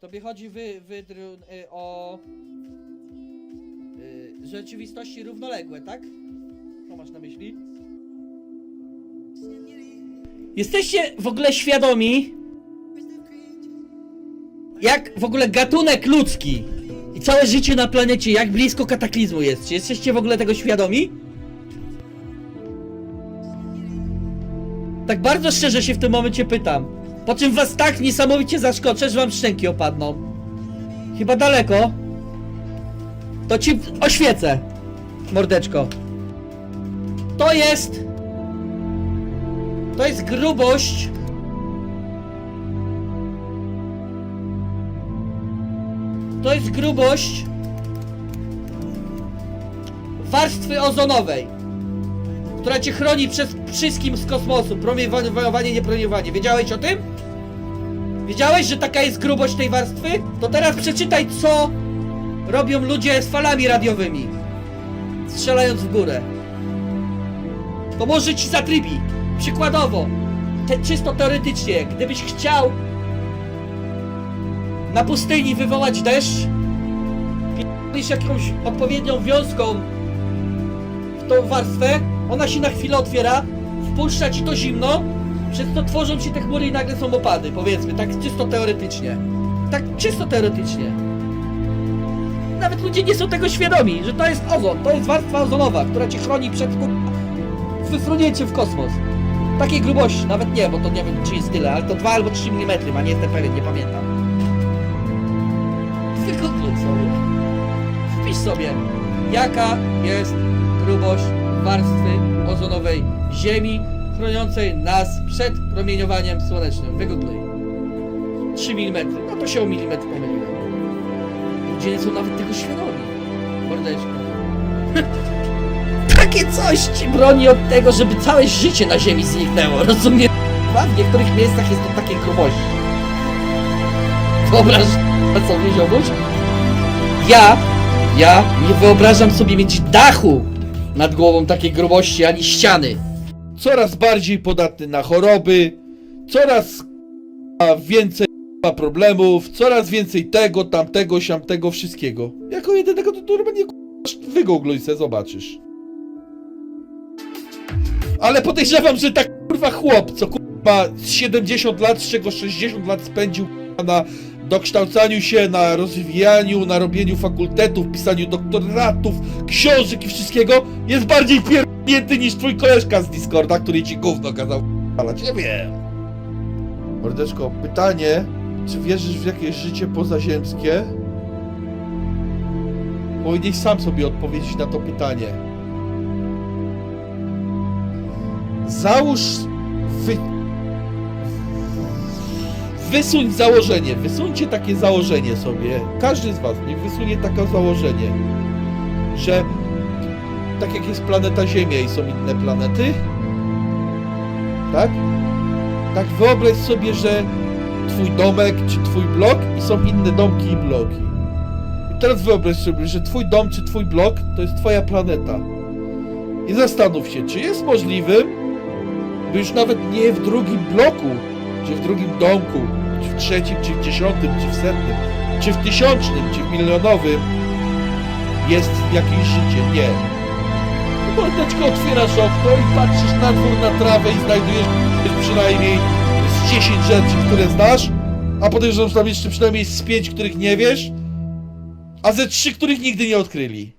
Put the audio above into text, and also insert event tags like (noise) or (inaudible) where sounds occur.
Tobie chodzi wy, y, o y, rzeczywistości równoległe, tak? Co masz na myśli? Jesteście w ogóle świadomi, jak w ogóle gatunek ludzki i całe życie na planecie, jak blisko kataklizmu jest? Czy jesteście w ogóle tego świadomi? Tak bardzo szczerze się w tym momencie pytam. Po czym was tak niesamowicie zaskoczę, że wam szczęki opadną. Chyba daleko. To ci oświecę, mordeczko. To jest... To jest grubość... To jest grubość... Warstwy ozonowej która cię chroni przed wszystkim z kosmosu. Promieniowanie, niepromieniowanie. Wiedziałeś o tym? Wiedziałeś, że taka jest grubość tej warstwy? To teraz przeczytaj, co robią ludzie z falami radiowymi. Strzelając w górę. To może ci zatrybi. Przykładowo, te, czysto teoretycznie, gdybyś chciał na pustyni wywołać deszcz, jakąś odpowiednią wiązką w tą warstwę, ona się na chwilę otwiera, wpuszcza ci to zimno, przez to tworzą się te chmury i nagle są opady, powiedzmy, tak czysto teoretycznie. Tak czysto teoretycznie. Nawet ludzie nie są tego świadomi, że to jest ozon, to jest warstwa ozonowa, która cię chroni przed wysunięciem w kosmos. Takiej grubości, nawet nie, bo to nie wiem czy jest tyle, ale to 2 albo 3 mm, a nie jestem pewien, nie pamiętam. Wygoogluj sobie. Wpisz sobie, jaka jest grubość warstwy ozonowej Ziemi, chroniącej nas przed promieniowaniem słonecznym. Wygoogluj. 3 mm. No to się o milimetr pomyliłem. Ludzie nie są nawet tego świadomi. Mordeczko. (laughs) Takie coś ci broni od tego, żeby całe życie na Ziemi zniknęło, rozumiesz? W niektórych miejscach jest to takiej grubości. Wyobraź sobie, ziomuś? Ja, ja nie wyobrażam sobie mieć dachu nad głową takiej grubości, ani ściany. coraz bardziej podatny na choroby, coraz więcej problemów, coraz więcej tego, tamtego, siamtego, wszystkiego. Jako jedynego to normalnie k***a, wygoogluj se, zobaczysz. Ale podejrzewam, że tak kurwa chłop, co kurwa z 70 lat, z czego 60 lat spędził na dokształcaniu się, na rozwijaniu, na robieniu fakultetów, pisaniu doktoratów, książek i wszystkiego, jest bardziej pierdnięty niż twój koleżka z Discorda, który ci gówno kazał k***alać. Nie wiem. Mordeczko, pytanie, czy wierzysz w jakieś życie pozaziemskie? Powinieneś sam sobie odpowiedzieć na to pytanie. Załóż wy... Wysuń założenie, wysuńcie takie założenie sobie. Każdy z was niech wysunie takie założenie, że tak jak jest planeta Ziemia i są inne planety, tak? Tak wyobraź sobie, że twój domek czy twój blok i są inne domki i bloki. I teraz wyobraź sobie, że twój dom czy twój blok to jest twoja planeta. I zastanów się, czy jest możliwym, by już nawet nie w drugim bloku, czy w drugim domku, czy w trzecim, czy w dziesiątym, czy w setnym, czy w tysiącznym, czy w milionowym jest jakieś życie. Nie. Mordeczko, otwierasz okno i patrzysz na dwór, na trawę i znajdujesz przynajmniej z 10 rzeczy, które znasz, a podejrzewam, że tam jeszcze przynajmniej z 5, których nie wiesz, a ze 3, których nigdy nie odkryli.